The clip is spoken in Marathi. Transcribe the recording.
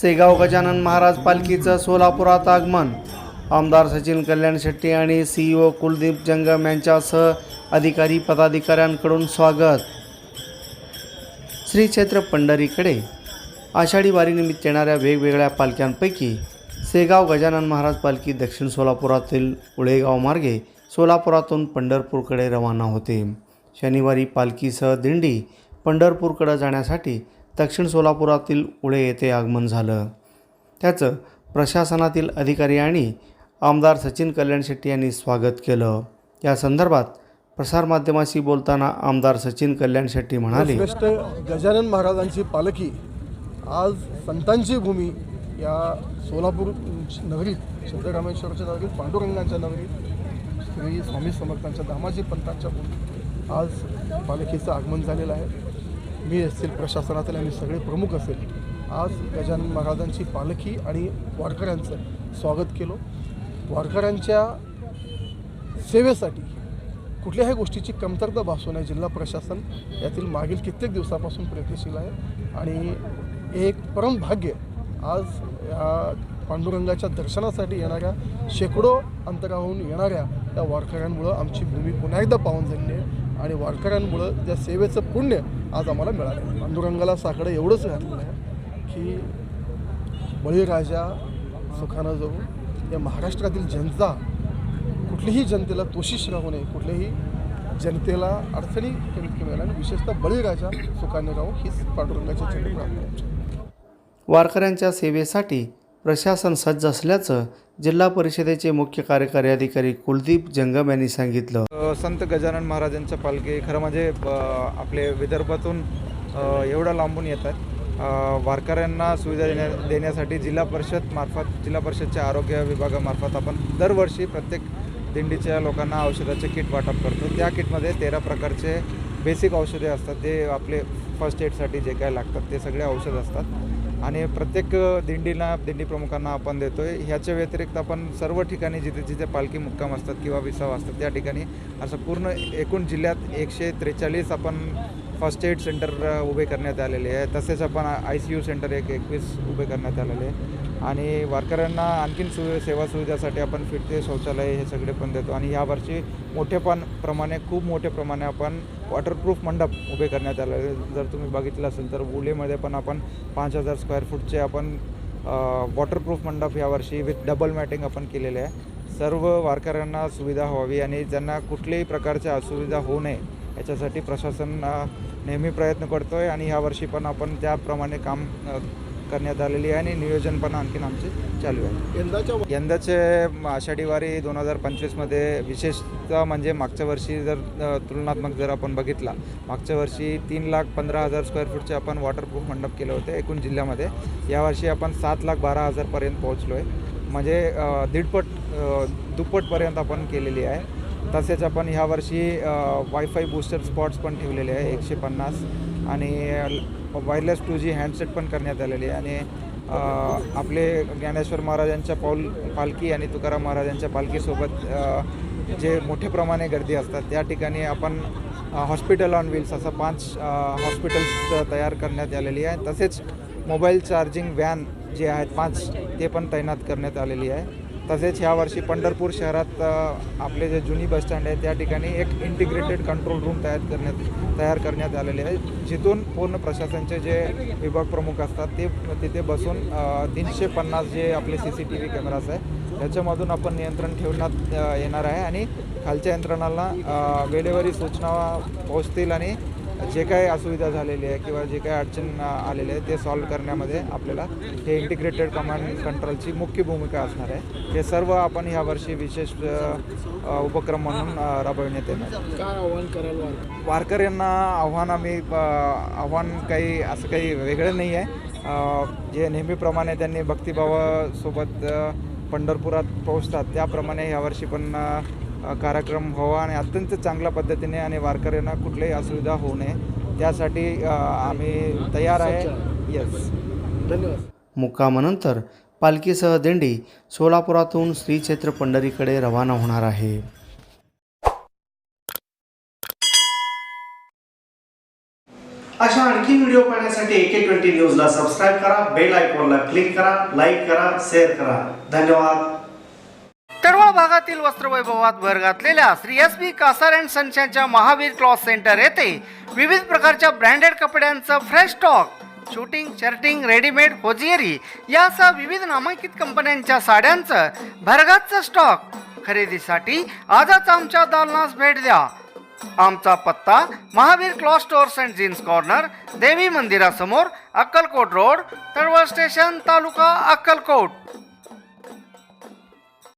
सेगाव गजानन महाराज पालखीचं सोलापुरात आगमन. आमदार सचिन कल्याण शेट्टी आणि सीईओ कुलदीप जंगम यांच्यासह अधिकारी पदाधिकाऱ्यांकडून स्वागत. श्री क्षेत्र पंढरीकडे आषाढी वारीनिमित्त येणाऱ्या वेगवेगळ्या पालख्यांपैकी सेगाव गजानन महाराज पालखी दक्षिण सोलापुरातील उळेगाव मार्गे सोलापुरातून पंढरपूरकडे रवाना होते. शनिवारी पालखीसह दिंडी पंढरपूरकडे जाण्यासाठी दक्षिण सोलापुरातील उळे येथे आगमन झालं. त्याचं प्रशासनातील अधिकारी आणि आमदार सचिन कल्याण शेट्टी यांनी स्वागत केलं. या संदर्भात प्रसारमाध्यमाशी बोलताना आमदार सचिन कल्याण शेट्टी म्हणाले श्रेष्ठ गजानन महाराजांची पालखी आज संतांची भूमी या सोलापूर नगरीत सिद्धरामेश्वरच्या नगरीत पांडुरंगांच्या नगरीत श्री स्वामी समर्थांच्या दामाजी पंतांच्या भूमी आज पालखीचं आगमन झालेलं आहे. मी असतील प्रशासनातील आणि सगळे प्रमुख असेल. आज गजानन महाराजांची पालखी आणि वारकऱ्यांचं स्वागत केलं. वारकऱ्यांच्या सेवेसाठी कुठल्याही गोष्टीची कमतरता भासू नये जिल्हा प्रशासन यातील मागील कित्येक दिवसापासून प्रयत्नशील आहे. आणि एक परम भाग्य आज या पांडुरंगाच्या दर्शनासाठी येणाऱ्या शेकडो अंतराहून येणाऱ्या त्या वारकऱ्यांमुळं आमची भूमी पुन्हा एकदा पाहून झालेली आहे. आणि वारकऱ्यांमुळं त्या सेवेचं पुण्य आज आम्हाला मिळालं पांडुरंगाला साकडं एवढंच घातलं आहे की बळीराजा सुखानं जाऊ या महाराष्ट्रातील जनता कुठलीही जनतेला तोशिष राहू नये कुठल्याही जनतेला अडचणी कमीत कमी आल्या आणि विशेषतः बळीराजा सुखाने राहू हीच पांडुरंगाची छोटी वारकऱ्यांच्या सेवेसाठी प्रशासन सज्ज असल्याचं जिल्हा परिषदेचे मुख्य कार्यकारी अधिकारी कुलदीप जंगम यांनी सांगितलं. संत गजानन महाराजांच्या पालखी खरं म्हणजे आपले विदर्भातून अ, एवढ्या लांबून येतात. आहेत वारकऱ्यांना सुविधा देण्या देण्यासाठी जिल्हा परिषद मार्फत जिल्हा परिषदच्या आरोग्य विभागामार्फत आपण दरवर्षी प्रत्येक दिंडीच्या लोकांना औषधाचे किट वाटप करतो. त्या किटमध्ये तेरा प्रकारचे बेसिक औषधे असतात. ते आपले फर्स्ट एडसाठी जे काय लागतात ते सगळे औषध असतात. आणि प्रत्येक दिंडीला दिंडी प्रमुखांना आपण देतो आहे ह्याच्या व्यतिरिक्त आपण सर्व ठिकाणी जिथे जिथे पालखी मुक्काम असतात किंवा विसाव असतात त्या ठिकाणी असं पूर्ण एकूण जिल्ह्यात एकशे त्रेचाळीस आपण फर्स्ट एड सेंटर उभे करण्यात आलेले आहे तसेच आपण आय सी यू सेंटर एक एकवीस उभे करण्यात आलेले आहे आणि वारकऱ्यांना आणखीन सु सेवा सुविधासाठी आपण फिरते शौचालय हे सगळे पण देतो. आणि यावर्षी मोठेपण प्रमाणे खूप मोठ्या प्रमाणे आपण वॉटरप्रूफ मंडप उभे करण्यात आले जर तुम्ही बघितलं असेल तर उलेमध्ये पण आपण पाच हजार स्क्वेअर फूटचे आपण वॉटरप्रूफ मंडप यावर्षी विथ डबल मॅटिंग आपण केलेले आहे. सर्व वारकऱ्यांना सुविधा व्हावी आणि ज्यांना कुठल्याही प्रकारच्या असुविधा होऊ नये याच्यासाठी प्रशासन नेहमी प्रयत्न करतो आहे आणि यावर्षी पण आपण त्याप्रमाणे काम करण्यात आलेली आहे आणि नियोजन पण आणखीन आमचे चालू आहे. यंदाच्या यंदाचे आषाढी वारी दोन हजार पंचवीसमध्ये विशेषतः म्हणजे मागच्या वर्षी जर तुलनात्मक जर आपण बघितला मागच्या वर्षी तीन लाख पंधरा हजार स्क्वेअर फूटचे आपण वॉटरप्रूफ मंडप केले होते एकूण जिल्ह्यामध्ये. यावर्षी आपण सात लाख बारा हजारपर्यंत पोहोचलो आहे म्हणजे दीडपट दुप्पटपर्यंत आपण केलेली आहे. तसेच आपण ह्यावर्षी वायफाय बूस्टर स्पॉट्स पण ठेवलेले आहे एकशे पन्नास. आणि वायरलेस टू जी हँडसेट पण करण्यात आलेली आहे. आणि आपले ज्ञानेश्वर महाराजांच्या पाऊल पालखी आणि तुकाराम महाराजांच्या पालखीसोबत जे मोठ्या प्रमाणे गर्दी असतात त्या ठिकाणी आपण हॉस्पिटल ऑन व्हील्स असं पाच हॉस्पिटल्स तयार करण्यात आलेली आहे. तसेच मोबाईल चार्जिंग व्हॅन जे आहेत पाच ते पण तैनात करण्यात आलेली आहे. तसेच ह्या वर्षी पंढरपूर शहरात आपले जे जुनी बसस्टँड आहे त्या ठिकाणी एक इंटिग्रेटेड कंट्रोल रूम तयार करण्यात तयार करण्यात आलेले आहे. जिथून पूर्ण प्रशासनचे जे विभाग प्रमुख असतात ते तिथे बसून तीनशे पन्नास जे आपले C C T V cameras आहे त्याच्यामधून आपण नियंत्रण ठेवण्यात येणार आहे. आणि खालच्या यंत्रणाला वेळेवरी सूचना पोहोचतील आणि जे काही असुविधा झालेली आहे किंवा जे काही अडचण आलेले आहे ते सॉल्व्ह करण्यामध्ये आपल्याला हे इंटिग्रेटेड कमांड कंट्रोलची मुख्य भूमिका असणार आहे. हे सर्व आपण ह्यावर्षी विशेष उपक्रम म्हणून राबविण्यात येणार. आव्हान करायला वारकऱ्यांना आव्हान आम्ही आव्हान काही असं काही वेगळं नाही आहे. जे नेहमीप्रमाणे त्यांनी भक्तिभावासोबत पंढरपुरात पोहोचतात त्याप्रमाणे यावर्षी पण कार्यक्रम व्हावा आणि अत्यंत चांगल्या पद्धतीने आणि वारकऱ्यांना कुठलीही असुविधा होऊ नये त्यासाठी आम्ही तयार आहे. येस धन्यवाद. मुक्कामानंतर पालखीसह दिंडी सोलापुरातून श्री क्षेत्र पंढरीकडे रवाना होणार आहे. अशा आणखी व्हिडिओ पाहण्यासाठी एके ट्वेंटी न्यूजला सबस्क्राईब करा बेल आयकॉनला क्लिक करा लाईक करा शेअर करा. धन्यवाद. तळवळ भागातील वस्त्रवैभवात भर घातलेल्या Shri S B Kasar and सन्सच्या Mahavir cloth centre येथे विविध प्रकारच्या ब्रँडेड कपड्यांचं fresh stock shooting shirting readymade hosiery यासह विविध नामांकित कंपन्यांच्या साड्यांचं भरगतचं स्टॉक. खरेदीसाठी आजच आमच्या दालनास भेट द्या. आमचा पत्ता Mahavir cloth stores and jeans corner देवी मंदिरासमोर अक्कलकोट रोड तळवळ स्टेशन तालुका अक्कलकोट.